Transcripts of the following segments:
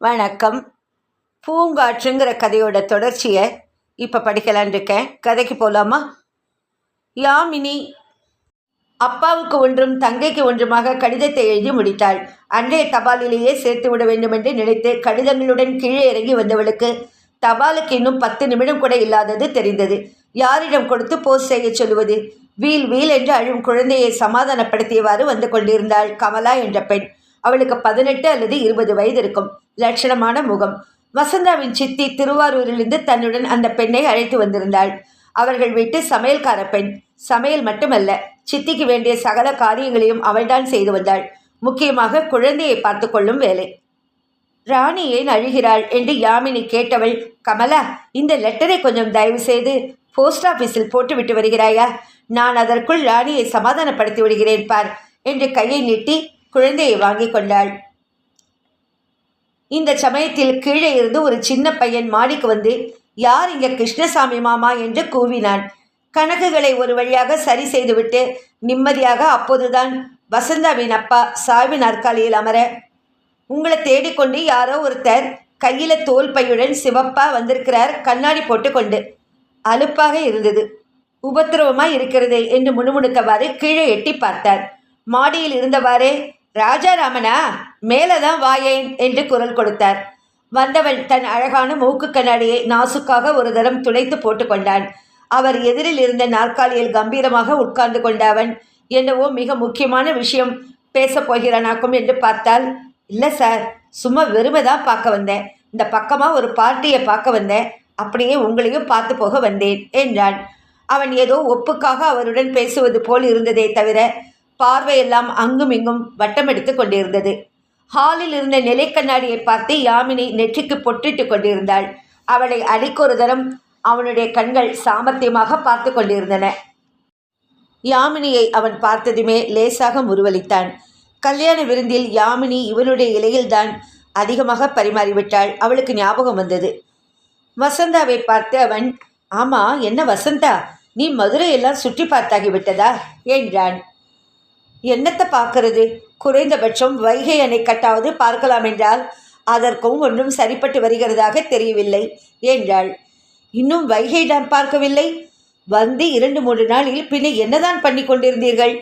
வணக்கம். பூங்காற்றுங்கிற கதையோட தொடர்ச்சியை இப்போ படிக்கலான் இருக்கேன். கதைக்கு போகலாமா யாமினி அப்பாவுக்கு ஒன்றும் தங்கைக்கு ஒன்றுமாக கடிதத்தை எழுதி முடித்தாள். அன்றைய தபாலிலேயே சேர்த்து விட வேண்டும் என்று நினைத்து கடிதங்களுடன் கீழே இறங்கி வந்தவளுக்கு தபாலுக்கு இன்னும் பத்து நிமிடம் கூட இல்லாதது தெரிந்தது. யாரிடம் கொடுத்து போஸ்ட் செய்ய சொல்லுவது? வீல் வீல் என்று அழும் குழந்தையை சமாதானப்படுத்தியவாறு வந்து கொண்டிருந்தாள் கமலா என்ற பெண். அவளுக்கு பதினெட்டு அல்லது இருபது வயது இருக்கும். லட்சணமான முகம். வசந்தாவின் சித்தி திருவாரூரிலிருந்து தன்னுடன் அந்த பெண்ணை அழைத்து வந்திருந்தாள். அவர்கள் வீட்டு சமையல்கார பெண். சமையல் மட்டுமல்ல சித்திக்கு வேண்டிய சகல காரியங்களையும் அவள்தான் செய்து வந்தாள். முக்கியமாக குழந்தையை பார்த்து கொள்ளும் வேலை. ராணி ஏன் அழுகிறாள் என்று யாமினி கேட்டவள் கமலா இந்த லெட்டரை கொஞ்சம் தயவு செய்து போஸ்ட் ஆஃபீஸில் போட்டுவிட்டு வருகிறாயா? நான் அதற்குள் ராணியை சமாதானப்படுத்தி விடுகிறேன் பார் என்று கையை நீட்டி குழந்தையை வாங்கி கொண்டாள். இந்த சமயத்தில் கீழே இருந்து ஒரு சின்ன பையன் மாடிக்கு வந்து யார் இங்க கிருஷ்ணசாமி மாமா? என்று கூவினான். கணக்குகளை ஒரு வழியாக சரி செய்துவிட்டு நிம்மதியாக அப்போதுதான் வசந்தாவின் அப்பா சாய்வு நாற்காலியில் அமர உங்களை தேடிக்கொண்டு யாரோ ஒருத்தர் கையில தோல் பையுடன் சிவப்பா வந்திருக்கிறார் கண்ணாடி போட்டுக்கொண்டு. அலுப்பாக இருந்தது. உபத்திரவமாய் இருக்கிறது என்று முணுமுணுத்தவாறு கீழே எட்டி பார்த்தார். மாடியில் இருந்தவாறே ராஜாராமனா மேலே தான் வாயேன் என்று குரல் கொடுத்தார். வந்தவன் தன் அழகான மூக்கு கண்ணாடியை நாசுக்காக ஒரு தரம் துடைத்து போட்டுக்கொண்டான் அவர் எதிரில் இருந்த நாற்காலியில் கம்பீரமாக உட்கார்ந்து கொண்ட அவன் என்னவோ மிக முக்கியமான விஷயம் பேசப் போகிறானாக்கும் என்று பார்த்தால் இல்லை சார் சும்மா வெறுமை தான் பார்க்க வந்தேன். இந்த பக்கமாக ஒரு பார்ட்டியை பார்க்க வந்தேன். அப்படியே உங்களையும் பார்த்து போக வந்தேன் என்றான். அவன் ஏதோ ஒப்புக்காக அவருடன் பேசுவது போல் இருந்ததே தவிர பார்வையெல்லாம் அங்கும் இங்கும் வட்டமெடுத்து கொண்டிருந்தது. ஹாலில் இருந்த நிலைக்கண்ணாடியை பார்த்து யாமினி நெற்றிக்கு பொட்டிட்டு கொண்டிருந்தாள். அவளை அடிக்கொரு தரம் அவனுடைய கண்கள் சாமர்த்தியமாக பார்த்து கொண்டிருந்தன. யாமினியை அவன் பார்த்ததுமே லேசாக முருவளித்தான். கல்யாண விருந்தில் யாமினி இவனுடைய இலையில்தான் அதிகமாக பரிமாறிவிட்டாள். அவளுக்கு ஞாபகம் வந்தது. வசந்தாவை பார்த்து அவன் ஆமா என்ன வசந்தா? நீ மதுரையெல்லாம் சுற்றி பார்த்தாகிவிட்டதா என்றான். என்னத்தை பார்க்கறது? குறைந்தபட்சம் வைகை அணை கட்டாவது பார்க்கலாம் என்றால் அதற்கும் ஒன்றும் சரிப்பட்டு வருகிறதாக தெரியவில்லை என்றாள். இன்னும் வைகை டேம் பார்க்கவில்லை. வந்து இரண்டு மூன்று நாளில் பின்ன என்னதான் பண்ணி கொண்டிருந்தீர்கள்?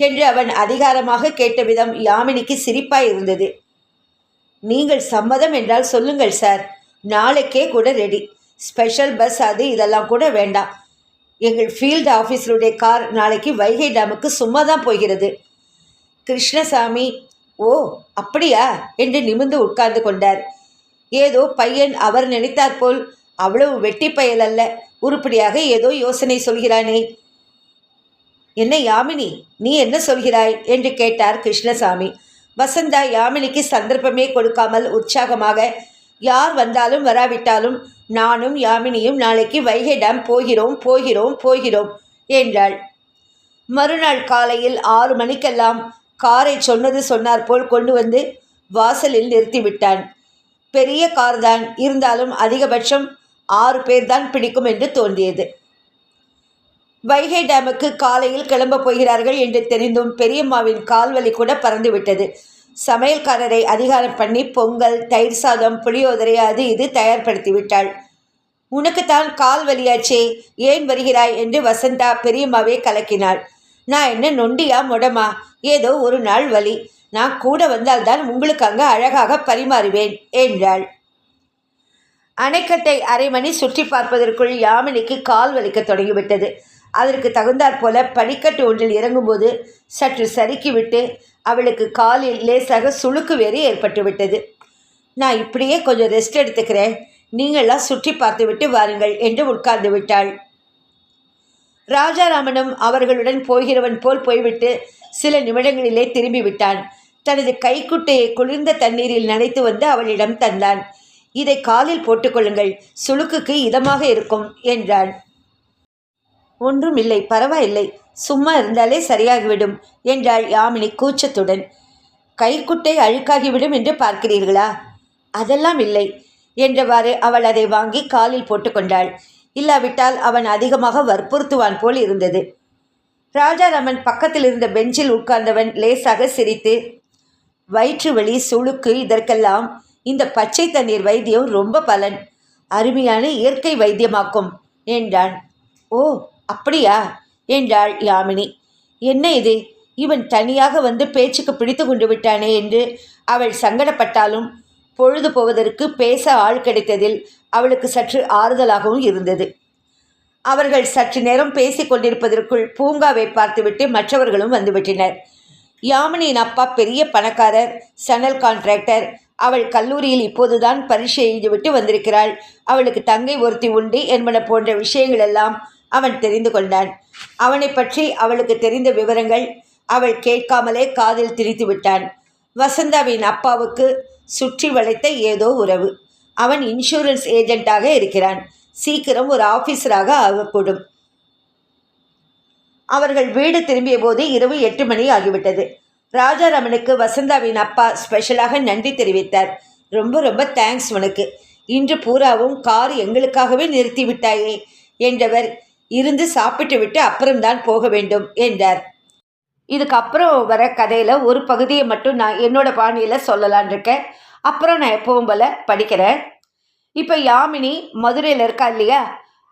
என்று அவன் அதிகாரமாக கேட்ட விதம் யாமினிக்கு சிரிப்பாய் இருந்தது. நீங்கள் சம்மதம் என்றால் சொல்லுங்கள் சார். நாளைக்கே கூட ரெடி ஸ்பெஷல் பஸ் அது இதெல்லாம் கூட வேண்டாம். எங்கள் ஃபீல்டு ஆஃபீஸருடைய கார் நாளைக்கு வைகை டேமுக்கு சும்மா தான் போகிறது. கிருஷ்ணசாமி ஓ அப்படியா? என்று நிமிர்ந்து உட்கார்ந்து கொண்டார். ஏதோ பையன் அவர் நினைத்தாற்போல் அவ்வளவு வெட்டி பயல் அல்ல உருப்படியாக ஏதோ யோசனை சொல்கிறானே. என்ன யாமினி நீ என்ன சொல்கிறாய்? என்று கேட்டார் கிருஷ்ணசாமி. வசந்தா யாமினிக்கு சந்தர்ப்பமே கொடுக்காமல் உற்சாகமாக யார் வந்தாலும் வராவிட்டாலும் நானும் யாமினியும் நாளைக்கு வைகை டேம் போகிறோம் போகிறோம் போகிறோம் என்றாள். மறுநாள் காலையில் ஆறு மணிக்கெல்லாம் காரை சொன்னது சொன்னார் போல் கொண்டு வந்து வாசலில் நிறுத்திவிட்டான். பெரிய கார் தான் இருந்தாலும் அதிகபட்சம் ஆறு பேர்தான் பிடிக்கும் என்று தோன்றியது. வைகை டேமுக்கு காலையில் கிளம்ப போகிறார்கள் என்று தெரிந்தும் பெரியம்மாவின் கால்வலி கூட பறந்துவிட்டது. சமையல்காரரை அதிகாரம் பண்ணி பொங்கல் தயிர் சாதம் புளியோதரை அது இது தயார்படுத்தி விட்டாள் உனக்குத்தான் கால் வலியாச்சே ஏன் வருகிறாய்? என்று வசந்தா பெரியம்மாவே கலக்கினாள். நான் என்ன நொண்டியா முடமா? ஏதோ ஒரு நாள் வலி. நான் கூட வந்தால்தான் உங்களுக்கு அங்கு அழகாக பரிமாறுவேன் என்றாள். அணைக்கட்டை அரை மணி சுற்றி பார்ப்பதற்குள் யாமினிக்கு கால் வலிக்க தொடங்கிவிட்டது. அதற்கு தகுந்தாற் போல படிக்கட்டு ஒன்றில் இறங்கும்போது சற்று சறுக்கிவிட்டு அவளுக்கு காலில் லேசாக சுளுக்கு வேறு ஏற்பட்டு விட்டது. நான் இப்படியே கொஞ்சம் ரெஸ்ட் எடுத்துக்கிறேன். நீங்களாம் சுற்றி பார்த்துவிட்டு வாருங்கள் என்று உட்கார்ந்து விட்டாள். ராஜாராமனும் அவர்களுடன் போகிறவன் போல் போய்விட்டு சில நிமிடங்களிலே திரும்பி விட்டான் தனது கைக்குட்டையை குளிர்ந்த தண்ணீரில் நனைத்து வந்து அவளிடம் தந்தான். இதை காலில் போட்டுக்கொள்ளுங்கள் சுளுக்குக்கு இதமாக இருக்கும் என்றான். ஒன்றும் இல்லை பரவாயில்லை. சும்மா இருந்தாலே சரியாகிவிடும் என்றாள் யாமினி கூச்சத்துடன். கைக்குட்டை அழுக்காகிவிடும் என்று பார்க்கிறீர்களா? அதெல்லாம் இல்லை என்றவாறு அவள் அதை வாங்கி காலில் போட்டுக்கொண்டாள் இல்லாவிட்டால் அவன் அதிகமாக வற்புறுத்துவான் போல் இருந்தது. ராஜாராமன் பக்கத்தில் இருந்த பெஞ்சில் உட்கார்ந்தவன் லேசாக சிரித்து வயிற்று வலி சுளுக்கு இதற்கெல்லாம் இந்த பச்சை தண்ணீர் வைத்தியம் ரொம்ப பலன். அருமையான இயற்கை வைத்தியமாக்கும் என்றான். ஓ அப்படியா? என்றாள் யாமினி. என்ன இது? இவன் தனியாக வந்து பேச்சுக்கு பிடித்து கொண்டு விட்டானே என்று அவள் சங்கடப்பட்டாலும் பொழுது போவதற்கு பேச ஆள் கிடைத்ததில் அவளுக்கு சற்று ஆறுதலாகவும் இருந்தது. அவர்கள் சற்று நேரம் பேசிக் கொண்டிருப்பதற்குள் பூங்காவை பார்த்துவிட்டு மற்றவர்களும் வந்துவிட்டனர். யாமினியின் அப்பா பெரிய பணக்காரர் சனல் கான்ட்ராக்டர் அவள் கல்லூரியில் இப்போதுதான் பரீட்சை எழுதிவிட்டு வந்திருக்கிறாள். அவளுக்கு தங்கை ஒருத்தி உண்டு என்பன போன்ற விஷயங்கள் எல்லாம் அவன் தெரிந்து கொண்டான். அவனை பற்றி அவளுக்கு தெரிந்த விவரங்கள் அவள் கேட்காமலே காதில் திரித்து விட்டான். வசந்தாவின் அப்பாவுக்கு சுற்றி வளைத்த ஏதோ உறவு. அவன் இன்சூரன்ஸ் ஏஜென்ட்டாக இருக்கிறான். சீக்கிரம் ஒரு ஆஃபீஸராக ஆகக்கூடும். அவர்கள் வீடு திரும்பிய போது இரவு எட்டு மணி ஆகிவிட்டது. ராஜாராமனுக்கு வசந்தாவின் அப்பா ஸ்பெஷலாக நன்றி தெரிவித்தார். ரொம்ப ரொம்ப தேங்க்ஸ் உனக்கு. இன்று பூராவும் கார் எங்களுக்காகவே நிறுத்திவிட்டாயே என்றவர் இருந்து சாப்பிட்டு விட்டு அப்புறம்தான் போக வேண்டும் என்றார். இதுக்கப்புறம் வர கதையில் ஒரு பகுதியை மட்டும் நான் என்னோட பாணியில் சொல்லலான் இருக்கேன். அப்புறம் நான் எப்பவும் போல் படிக்கிறேன். இப்போ யாமினி மதுரையில் இருக்கா இல்லையா?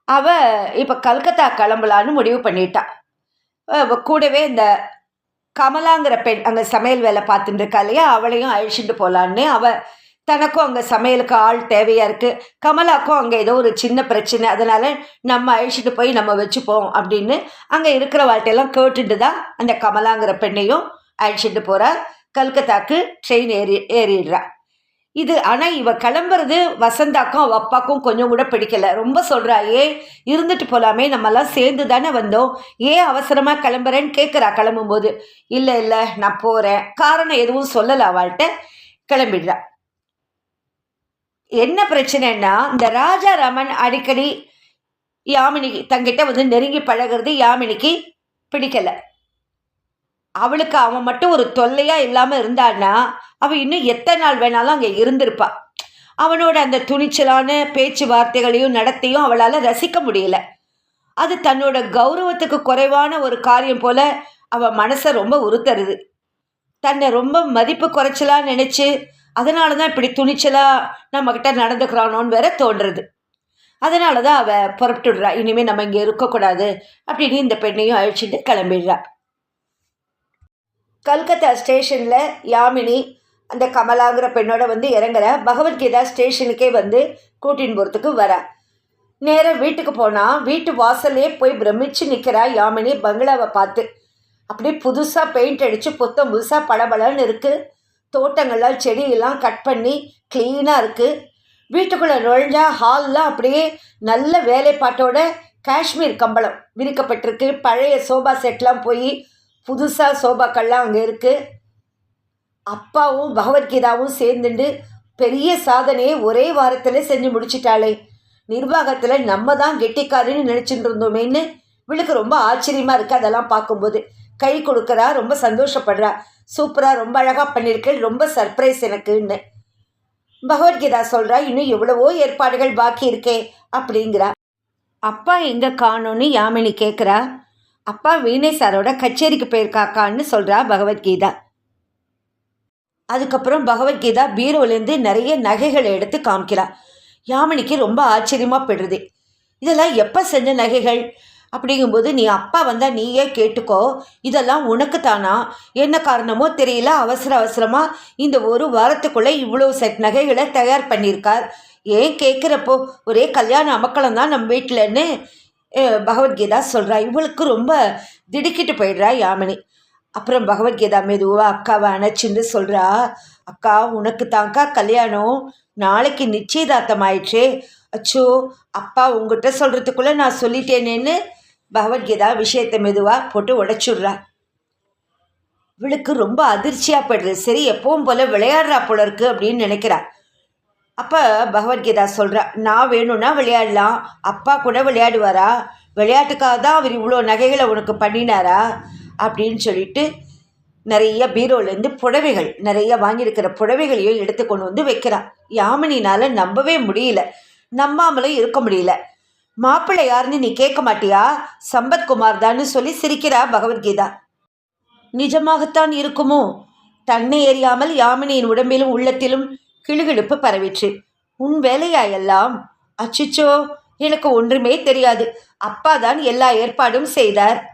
அவள் இப்போ கல்கத்தா கிளம்பலான்னு முடிவு பண்ணிட்டா. கூடவே இந்த கமலாங்கிற பெண் அங்கே சமையல் வேலை பார்த்துட்டு இருக்கா இல்லையா? அவளையும் அழிச்சிட்டு போகலான்னு அவள் தனக்கும் அங்கே சமையலுக்கு ஆள் தேவையாக இருக்குது கமலாக்கும் அங்கே ஏதோ ஒரு சின்ன பிரச்சனை. அதனால் நம்ம அழிச்சிட்டு போய் நம்ம வச்சுப்போம் அப்படின்னு அங்கே இருக்கிற வாழ்க்கையெல்லாம் கேட்டுட்டு தான் அந்த கமலாங்கிற பெண்ணையும் அழிச்சிட்டு போகிறார் கல்கத்தாக்கு ட்ரெயின் ஏறி ஏறிடுறா. இது ஆனால் இவ கிளம்புறது வசந்தாக்கும் அவள் அப்பாக்கும் கொஞ்சம் கூட பிடிக்கல. ரொம்ப சொல்கிறா ஏ இருந்துட்டு போகலாமே நம்மலாம் சேர்ந்து தானே வந்தோம். ஏன் அவசரமாக கிளம்புறேன்னு கேட்குறா கிளம்பும்போது. இல்லை இல்லை நான் போகிறேன் காரணம் எதுவும் சொல்லலை அவள்கிட்ட கிளம்பிடுறா. என்ன பிரச்சனைன்னா இந்த ராஜா ரமன் அடிக்கடி யாமினி தங்கிட்ட வந்து நெருங்கி பழகிறது யாமினிக்கு பிடிக்கலை. அவளுக்கு அவன் மட்டும் ஒரு தொல்லையாக இல்லாமல் இருந்தான்னா அவள் இன்னும் எத்தனை நாள் வேணாலும் அங்கே இருந்திருப்பா. அவனோட அந்த துணிச்சலான பேச்சுவார்த்தைகளையும் நடத்தையும் அவளால் ரசிக்க முடியல. அது தன்னோட கௌரவத்துக்கு குறைவான ஒரு காரியம் போல அவள் மனசை ரொம்ப உறுத்தருது தன்னை ரொம்ப மதிப்பு குறைச்சலாக நினச்சி அதனால தான் இப்படி துணிச்சலாக நம்மக்கிட்ட நடந்துக்கிறானோன்னு வேற தோன்றுறது. அதனால தான் அவள் புறப்பட்டுடுறா. இனிமேல் நம்ம இங்கே இருக்கக்கூடாது அப்படின்னு இந்த பெண்ணையும் அழிச்சிட்டு கிளம்பிடுறா. கல்கத்தா ஸ்டேஷனில் யாமினி அந்த கமலாங்கிற பெண்ணோட வந்து இறங்குற பகவத்கீதா ஸ்டேஷனுக்கே வந்து கூட்டின்னு போகிறதுக்கு வர. நேராக வீட்டுக்கு போனால் வீட்டு வாசல்லே போய் பிரமிச்சு நிற்கிறா யாமினி பங்களாவை பார்த்து. அப்படியே புதுசாக பெயிண்ட் அடித்து புத்தம் புதுசாக பளபளன்னு இருக்குது தோட்டங்கள்லாம் செடியெல்லாம் கட் பண்ணி க்ளீனாக இருக்குது வீட்டுக்குள்ளே நுழைஞ்சா ஹால்லாம் அப்படியே நல்ல வேலைப்பாட்டோட காஷ்மீர் கம்பளம் விரிக்கப்பட்டிருக்கு. பழைய சோபா செட்லாம் போய் புதுசாக சோபாக்கள்லாம் அங்கே இருக்குது அப்பாவும் பகவத்கீதாவும் சேர்ந்துண்டு பெரிய சாதனையை ஒரே வாரத்தில் செஞ்சு முடிச்சிட்டாளே. நிர்வாகத்தில் நம்ம தான் கெட்டிக்காரின்னு நினச்சிட்டு இருந்தோமேன்னு இவளுக்கு ரொம்ப ஆச்சரியமாக இருக்குது அதெல்லாம் பார்க்கும்போது. கை கொடுக்குறா ரொம்ப சந்தோஷப்படுறா. சூப்பராக ரொம்ப அழகாக பண்ணியிருக்கேன் ரொம்ப சர்ப்ரைஸ் எனக்குன்னு. பகவத்கீதா சொல்கிறா இன்னும் எவ்வளவோ ஏற்பாடுகள் பாக்கி இருக்கே அப்படிங்கிறா. அப்பா எங்கே காணோன்னு யாமினி கேட்குறா அப்பா வீணை சாரோட கச்சேரிக்கு போயிருக்காக்கான்னு சொல்கிறா பகவத்கீதா. அதுக்கப்புறம் பகவத்கீதா பீரோலேருந்து நிறைய நகைகளை எடுத்து காமிக்கிறா. யாமினிக்கு ரொம்ப ஆச்சரியமாக போயிடுது. இதெல்லாம் எப்போ செஞ்ச நகைகள்? அப்படிங்கும்போது நீ அப்பா வந்தால் நீயே கேட்டுக்கோ. இதெல்லாம் உனக்கு தானா என்ன காரணமோ தெரியல. அவசர அவசரமாக இந்த ஒரு வாரத்துக்குள்ளே இவ்வளோ செட் நகைகளை தயார் பண்ணியிருக்கார். ஏன் கேட்குறப்போ ஒரே கல்யாண அமக்களம் தான் நம்ம வீட்டிலன்னு பகவத்கீதா சொல்கிறா இவளுக்கு ரொம்ப திடுக்கிட்டு போயிடுறா யாமினி. அப்புறம் பகவத்கீதா மெதுவாக அக்காவை அணைச்சின்னு சொல்கிறா அக்கா உனக்கு தாங்க்கா கல்யாணம். நாளைக்கு நிச்சயதார்த்தம் ஆயிடுச்சே அச்சோ அப்பா உங்ககிட்ட சொல்கிறதுக்குள்ளே நான் சொல்லிட்டேனேன்னு பகவத்கீதா விஷயத்தை மெதுவாக போட்டு உடைச்சுட்றா. இவளுக்கு ரொம்ப அதிர்ச்சியாக போய்டுது. சரி எப்பவும் போல் விளையாடுறா போல இருக்கு அப்படின்னு நினைக்கிறா. அப்போ பகவத்கீதா சொல்கிறா நான் வேணும்னா விளையாடலாம். அப்பா கூட விளையாடுவாரா? விளையாட்டுக்காக தான் அவர் இவ்வளோ நகைகளை உனக்கு பண்ணினாரா? அப்படின்னு சொல்லிட்டு நிறைய பீரோலேருந்து புடவைகள் நிறைய வாங்கியிருக்கிற புடவைகளையும் எடுத்து கொண்டு வந்து வைக்கிறா. யாமினினால் நம்பவே முடியல. நம்பாமலே இருக்க முடியல. மாப்பிள்ளை யாருன்னு நீ கேட்க மாட்டியா? சம்பத்குமார் தான்னு சொல்லி சிரிக்கிறா பகவத்கீதா. நிஜமாகத்தான் இருக்குமோ? தன்னை எறியாமல் யாமினியின் உடம்பிலும் உள்ளத்திலும் கிளுகிழுப்பு பரவிற்று. உன் வேலையா எல்லாம் அச்சிச்சோ எனக்கு ஒன்றுமே தெரியாது. அப்பா தான் எல்லா ஏற்பாடும் செய்தார்.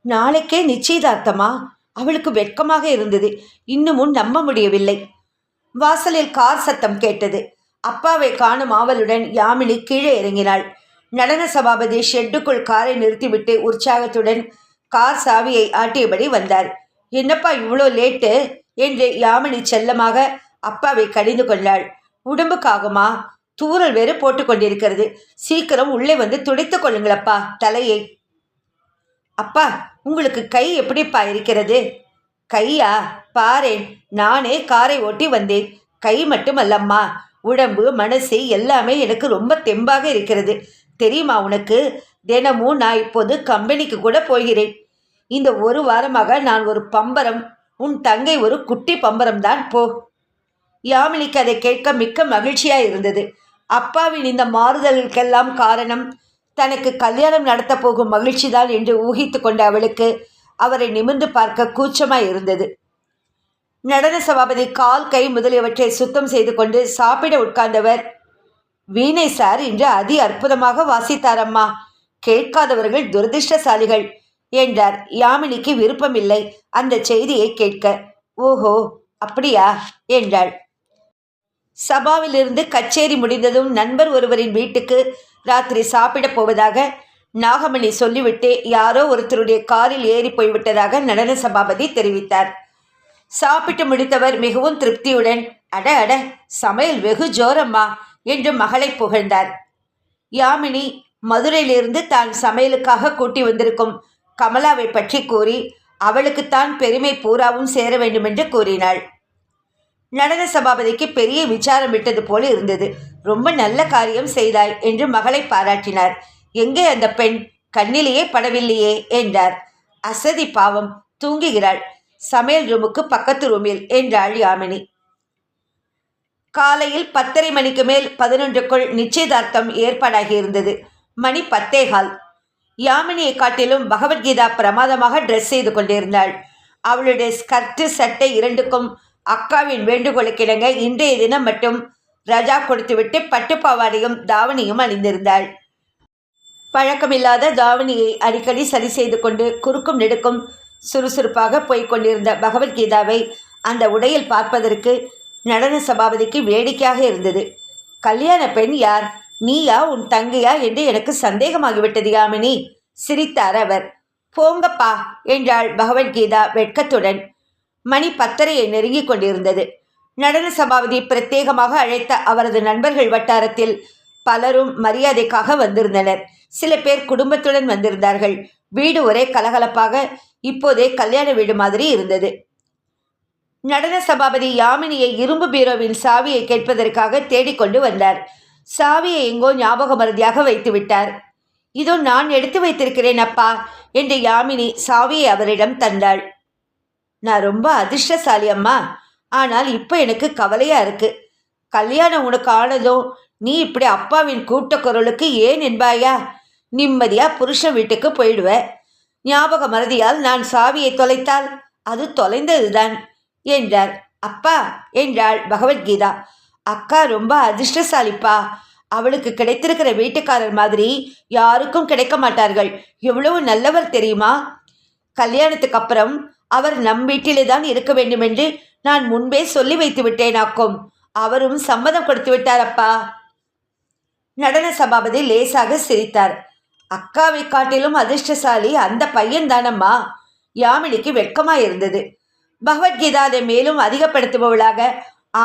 நாளைக்கே நிச்சயதார்த்தமா? அவளுக்கு வெட்கமாக இருந்தது. இன்னமும் நம்ப முடியவில்லை. வாசலில் கார் சத்தம் கேட்டது. அப்பாவை காணும் ஆவலுடன் யாமினி கீழே இறங்கினாள். நடன சபாபதி ஷெட்டுக்குள் காரை நிறுத்திவிட்டு உற்சாகத்துடன் கார் சாவியை ஆட்டியபடி வந்தார். என்னப்பா இவ்வளோ லேட்டு? என்று யாமினி செல்லமாக அப்பாவை கடிந்து கொண்டாள். உடம்புக்காகுமா? தூரல் வேறு போட்டு கொண்டிருக்கிறது. சீக்கிரம் உள்ளே வந்து துடைத்து கொள்ளுங்களப்பா தலையை. அப்பா உங்களுக்கு கை எப்படிப்பா இருக்கிறது? கையா? பாரேன் நானே காரை ஓட்டி வந்தேன். கை மட்டுமல்லம்மா. உடம்பு மனசு எல்லாமே எனக்கு ரொம்ப தெம்பாக இருக்கிறது. தெரியுமா உனக்கு? தினமும் நான் இப்போது கம்பெனிக்கு கூட போகிறேன். இந்த ஒரு வாரமாக நான் ஒரு பம்பரம் உன் தங்கை ஒரு குட்டி பம்பரம் தான் போ. யாமினிக்கு அதை கேட்க மிக்க மகிழ்ச்சியாக இருந்தது. அப்பாவின் இந்த மாறுதலுக்கெல்லாம் காரணம் தனக்கு கல்யாணம் நடத்தப் போகும் மகிழ்ச்சிதான் என்று ஊகித்து கொண்ட அவளுக்கு அவரை நிமிர்ந்து பார்க்க கூச்சமாய் இருந்தது. நடன சபாபதி கால் கை முதலியவற்றை சுத்தம் செய்து கொண்டு சாப்பிட உட்கார்ந்தவர். வீணை சார் இன்று அதி அற்புதமாக வாசித்தாரம்மா. கேட்காதவர்கள் துரதிர்ஷ்டசாலிகள் என்றார். யாமினிக்கு விருப்பமில்லை. அந்த செய்தியை கேட்க ஓஹோ அப்படியா? என்றாள். சபாவிலிருந்து கச்சேரி முடிந்ததும் நண்பர் ஒருவரின் வீட்டுக்கு ராத்திரி சாப்பிடப் போவதாக நாகமணி சொல்லிவிட்டு யாரோ ஒருத்தருடைய காரில் ஏறி போய்விட்டதாக நடன சபாபதி தெரிவித்தார். சாப்பிட்டு முடித்தவர் மிகவும் திருப்தியுடன் அட அட சமையல் வெகு ஜோரம்மா என்று மகளை புகழ்ந்தார். யாமினி மதுரையிலிருந்து தான் சமையலுக்காக கூட்டி வந்திருக்கும் கமலாவை பற்றி கூறி அவளுக்குத்தான் பெருமை பூராவும் சேர வேண்டுமென்று கூறினாள். நடன சபாபதிக்கு பெரிய விசாரம் விட்டது போல இருந்தது. ரொம்ப நல்ல காரியம் செய்தாய் என்று மகளை பாராட்டினார். எங்கே அந்த பெண்? கண்ணிலேயே படவில்லையே என்றார். அசதி பாவம் தூங்குகிறாள். சமையல் ரூமுக்கு பக்கத்து ரூமில் என்றாள் யாமினி. காலையில் பத்தரை மணிக்கு மேல் பதினொன்றுக்குள் நிச்சயதார்த்தம் ஏற்பாடாகி இருந்தது மணி பத்தேகால் யாமினியை காட்டிலும் பகவத்கீதா பிரமாதமாக ட்ரெஸ் செய்து கொண்டிருந்தாள். அவளுடைய ஸ்கர்ட்டு சட்டை இரண்டுக்கும் அக்காவின் வேண்டுகோளுக்கிணங்க இன்றைய தினம் மட்டும் ரஜா கொடுத்துவிட்டு பட்டுப்பாவாடையும் தாவணியும் அணிந்திருந்தாள். பழக்கமில்லாத தாவணியை அடிக்கடி சரி செய்து கொண்டு குறுக்கும் நெடுக்கும் சுறுசுறுப்பாக போய்கொண்டிருந்த பகவத்கீதாவை அந்த உடையில் பார்ப்பதற்கு நடன சபாபதிக்கு வேடிக்கையாக இருந்தது. கல்யாண பெண் யார்? நீயா உன் தங்கையா? என்று எனக்கு சந்தேகமாகிவிட்டது யாமினி சிரித்தார் அவர். போங்கப்பா என்றாள் பகவத்கீதா வெட்கத்துடன். மணி பத்தரையை நெருங்கிக் கொண்டிருந்தது. நடன சபாபதி பிரத்யேகமாக அழைத்த அவரது நண்பர்கள் வட்டாரத்தில் பலரும் மரியாதைக்காக வந்திருந்தனர். சில பேர் குடும்பத்துடன் வந்திருந்தார்கள். வீடு ஒரே கலகலப்பாக இப்போதே கல்யாண வீடு மாதிரி இருந்தது. நடன சபாபதி யாமினியை இரும்பு பீரோவின் சாவியை கேட்பதற்காக தேடிக்கொண்டு வந்தார். சாவியை எங்கோ ஞாபக மருதியாக வைத்து விட்டார். இதோ நான் எடுத்து வைத்திருக்கிறேன் அப்பா என்று யாமினி சாவியை அவரிடம் தந்தாள். நான் ரொம்ப அதிர்ஷ்டசாலி அம்மா. ஆனால் இப்போ எனக்கு கவலையா இருக்கு. கல்யாணம் உனக்கு ஆனதும் நீ இப்படி அப்பாவின் கூட்ட குரலுக்கு ஏன் என்பாயா? நிம்மதியா புருஷன் வீட்டுக்கு போயிடுவேன் ஞாபக மறதியால் நான் சாவியை தொலைத்தால் அது தொலைந்ததுதான் என்றார். அப்பா என்றாள் பகவத்கீதா. அக்கா ரொம்ப அதிர்ஷ்டசாலிப்பா. அவளுக்கு கிடைத்திருக்கிற வீட்டுக்காரர் மாதிரி யாருக்கும் கிடைக்க மாட்டார்கள். எவ்வளவு நல்லவர் தெரியுமா? கல்யாணத்துக்கு அப்புறம் அவர் நம் வீட்டிலே தான் இருக்க வேண்டும் என்று நான் முன்பே சொல்லி வைத்து விட்டேனாக்கும். அவரும் சம்மதம் கொடுத்து விட்டாரப்பா. நடன சபாபதி லேசாக சிரித்தார். அக்காவை காட்டிலும் அதிர்ஷ்டசாலி அந்த பையன் தானம்மா யாமினிக்கு வெட்கமா இருந்தது பகவத்கீதா அதை மேலும் அதிகப்படுத்துபவளாக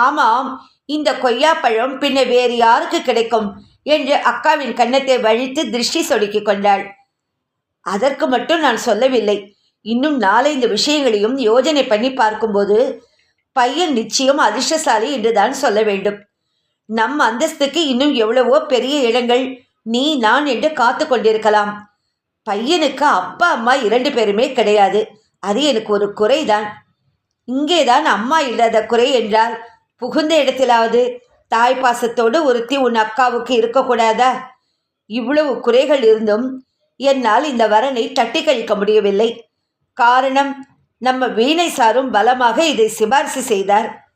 ஆமாம் இந்த கொய்யாப்பழம் பின்ன வேறு யாருக்கு கிடைக்கும்? என்று அக்காவின் கன்னத்தை வழித்து திருஷ்டி சொடுக்கி கொண்டாள். அதற்கு மட்டும் நான் சொல்லவில்லை. இன்னும் நாலைந்து விஷயங்களையும் யோஜனை பண்ணி பார்க்கும்போது பையன் நிச்சயம் அதிர்ஷ்டசாலி என்றுதான் சொல்ல வேண்டும். நம் அந்தஸ்துக்கு இன்னும் எவ்வளவோ பெரிய இடங்கள் நீ நான் என்று காத்து கொண்டிருக்கலாம். பையனுக்கு அப்பா அம்மா இரண்டு பேருமே கிடையாது. அது எனக்கு ஒரு குறைதான். இங்கேதான் அம்மா இல்லாத குறை என்றால் புகுந்த இடத்திலாவது தாய் பாசத்தோடு ஒருத்தி உன் அக்காவுக்கு இருக்கக்கூடாதா? இவ்வளவு குறைகள் இருந்தும் என்னால் இந்த வரனை தட்டி கழிக்க முடியவில்லை. காரணம் நம்ம வீணை சாரும் பலமாக இதை சிபாரிசு செய்தார்.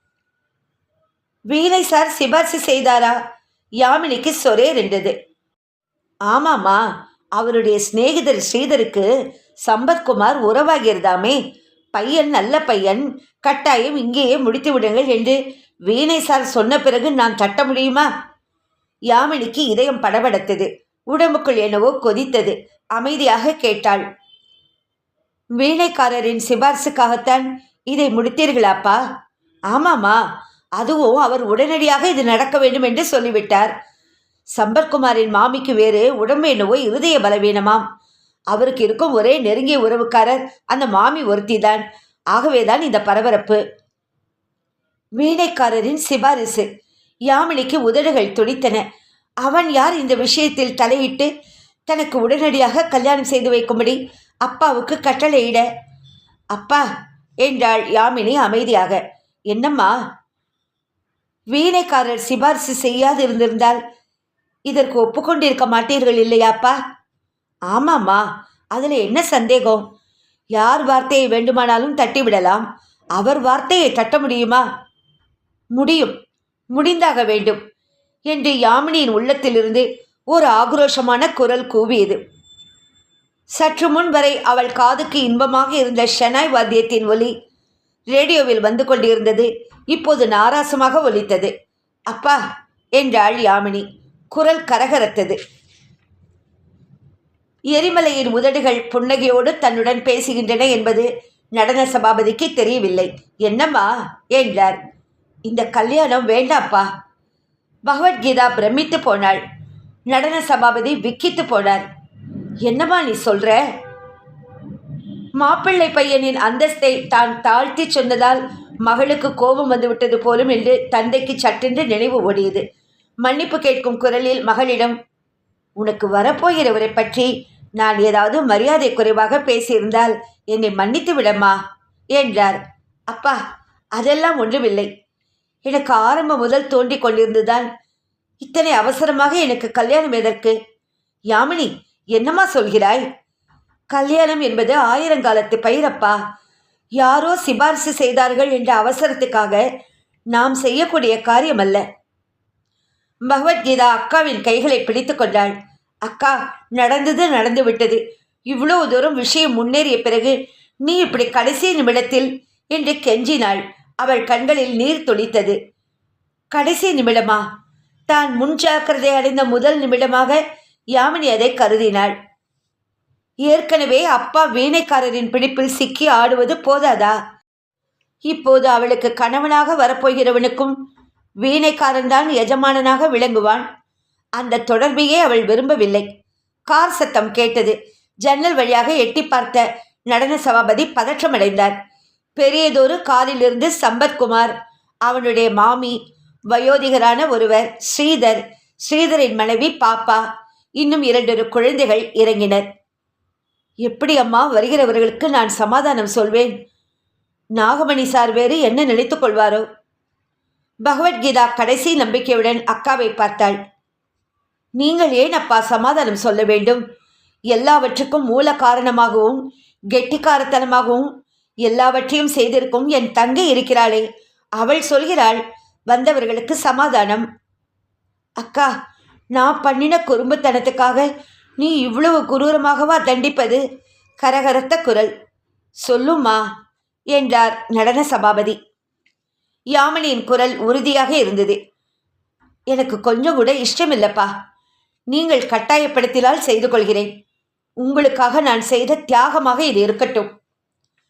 வீணை சார் சிபாரிசு செய்தாரா? யாமினிக்கு சொரே ரெண்டது ஆமாம்மா. அவருடைய சிநேகிதர் ஸ்ரீதருக்கு சம்பத்குமார் உறவாகிறதாமே பையன் நல்ல பையன். கட்டாயம் இங்கேயே முடித்து விடுங்கள் என்று வீணை சார் சொன்ன பிறகு நான் கட்ட முடியுமா? யாமினிக்கு இதயம் படபடத்தது. உடம்புக்குள் என்னவோ கொதித்தது. அமைதியாக கேட்டாள். வீணைக்காரரின் சிபாரிசுக்காகத்தான் இதை முடித்தீர்களாப்பா? ஆமாம்மா. அதுவும் அவர் உடனடியாக இது நடக்க வேண்டும் என்று சொல்லிவிட்டார். சம்பத்குமாரின் மாமிக்கு வேறு உடம்பு என்னவோ இருதய பலவீனமாம். அவருக்கு இருக்கும் ஒரே நெருங்கிய உறவுக்காரர் அந்த மாமி ஒருத்திதான். ஆகவேதான் இந்த பரபரப்பு. வீணைக்காரரின் சிபாரிசு. யாமினிக்கு உதடுகள் துடித்தன. அவன் யார் இந்த விஷயத்தில் தலையிட்டு தனக்கு உடனடியாக கல்யாணம் செய்து வைக்கும்படி அப்பாவுக்கு கட்டளையிட அப்பா என்றாள் யாமினி அமைதியாக. என்னம்மா? வீணைக்காரர் சிபாரிசு செய்யாது இருந்திருந்தால் இதற்கு ஒப்புக்கொண்டிருக்க மாட்டீர்கள் இல்லையாப்பா? ஆமாம்மா. அதில் என்ன சந்தேகம்? யார் வார்த்தையை வேண்டுமானாலும் தட்டிவிடலாம். அவர் வார்த்தையை தட்ட முடியுமா? முடியும். முடிந்தாக வேண்டும் என்று யாமினியின் உள்ளத்திலிருந்து ஒரு ஆக்ரோஷமான குரல் கூவியது. சற்று முன் வரை அவள் காதுக்கு இன்பமாக இருந்த ஷெனாய் வாத்தியத்தின் ஒலி ரேடியோவில் வந்து கொண்டிருந்தது இப்போது நாராசமாக ஒலித்தது. அப்பா என்றாள் யாமினி. குரல் கரகரத்தது. எரிமலையின் உதடுகள் புன்னகையோடு தன்னுடன் பேசுகின்றன என்பது நடன சபாபதிக்கு தெரியவில்லை. என்னம்மா? என்றார். இந்த கல்யாணம் வேண்டாப்பா. பகவத்கீதா பிரமித்து போனாள். நடன சபாபதி விக்கித்து போனார். என்னம்மா நீ சொல்ற? மாப்பிள்ளை பையனின் அந்தஸ்தை தான் தாழ்த்தி சொன்னதால் மகளுக்கு கோபம் வந்துவிட்டது போலும் என்று தந்தைக்கு சட்டென்று நினைவு ஓடியது. மன்னிப்பு கேட்கும் குரலில் மகளிடம் உனக்கு வரப்போகிறவரை பற்றி நான் ஏதாவது மரியாதை குறைவாக பேசியிருந்தால் என்னை மன்னித்து விடம்மா என்றார். அப்பா அதெல்லாம் ஒன்றுமில்லை. எனக்கு ஆரம்பம் முதல் தோண்டிக் கொண்டிருந்துதான் இத்தனை அவசரமாக எனக்கு கல்யாணம் எதற்கு? யாமினி என்னம்மா சொல்கிறாய்? கல்யாணம் என்பது ஆயிரங்காலத்து பயிரப்பா. யாரோ சிபாரிசு செய்தார்கள் என்ற அவசரத்துக்காக நாம் செய்யக்கூடிய காரியம் அல்ல பகவத்கீதா அக்காவின் கைகளை பிடித்து கொண்டாள். அக்கா நடந்தது நடந்து விட்டது இவ்வளவு தூரம் விஷயம் முன்னேறிய பிறகு நீ இப்படி கடைசி நிமிடத்தில் என்று கெஞ்சினாள். அவள் கண்களில் நீர் துளித்தது. கடைசி நிமிடமா? தான் முன்ஜாக்கிரதை அடைந்த முதல் நிமிடமாக யாமினி அதை கருதினாள். ஏற்கனவே அப்பா வீணைக்காரரின் பிடிப்பில் சிக்கி ஆடுவது போதாதா? இப்போது அவளுக்கு கணவனாக வரப்போகிறவனுக்கும் வீணைக்காரன்தான் எஜமானனாக விளங்குவான். அந்த தொடர்பையே அவள் விரும்பவில்லை. கார் சத்தம் கேட்டது. ஜன்னல் வழியாக எட்டி பார்த்த நடன சபாபதி பதற்றமடைந்தார். பெரியதொரு காரிலிருந்து சம்பத்குமார் அவனுடைய மாமி வயோதிகரான ஒருவர் ஸ்ரீதர் ஸ்ரீதரின் மனைவி பாப்பா இன்னும் இரண்டொரு குழந்தைகள் இறங்கினர். எப்படி அம்மா வருகிறவர்களுக்கு நான் சமாதானம் சொல்வேன்? நாகமணி சார் வேறு என்ன நினைத்துக் கொள்வாரோ? பகவத்கீதா கடைசி நம்பிக்கையுடன் அக்காவை பார்த்தாள். நீங்கள் ஏன் அப்பா சமாதானம் சொல்ல வேண்டும்? எல்லாவற்றுக்கும் மூல காரணமாகவும் கெட்டிக்காரத்தனமாகவும் எல்லாவற்றையும் செய்திருக்கும் என் தங்கை இருக்கிறாளே. அவள் சொல்கிறாள் வந்தவர்களுக்கு சமாதானம். அக்கா நான் பண்ணின குறும்புத்தனத்துக்காக நீ இவ்வளவு குரூரமாகவா தண்டிப்பது? கரகரத்த குரல். சொல்லுமா என்றார் நடன சபாபதி. யாமினியின் குரல் உறுதியாக இருந்தது. எனக்கு கொஞ்சம் கூட இஷ்டமில்லப்பா. நீங்கள் கட்டாயப்படுத்தினால் செய்து கொள்கிறேன். உங்களுக்காக நான் செய்த தியாகமாக இது இருக்கட்டும்.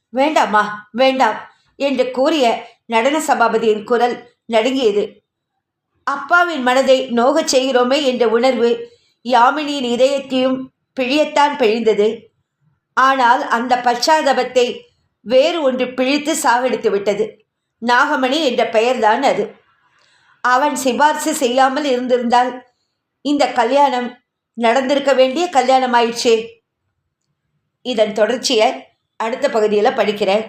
வேண்டாமா வேண்டாம் என்று கூறிய நடன சபாபதியின் குரல் நடுங்கியது. அப்பாவின் மனதை நோகச் செய்கிறோமே என்ற உணர்வு யாமினியின் இதயத்தையும் பிழியத்தான் பிழிந்தது. ஆனால் அந்த பச்சாதபத்தை வேறு ஒன்று பிழித்து சாகடித்து விட்டது நாகமணி என்ற பெயர்தான் அது. அவன் சிபார்சு செய்யாமல் இருந்திருந்தால் இந்த கல்யாணம் நடந்திருக்க வேண்டிய கல்யாணம் ஆயிடுச்சே இதன் தொடர்ச்சியை அடுத்த பகுதியில் படிக்கிறேன்.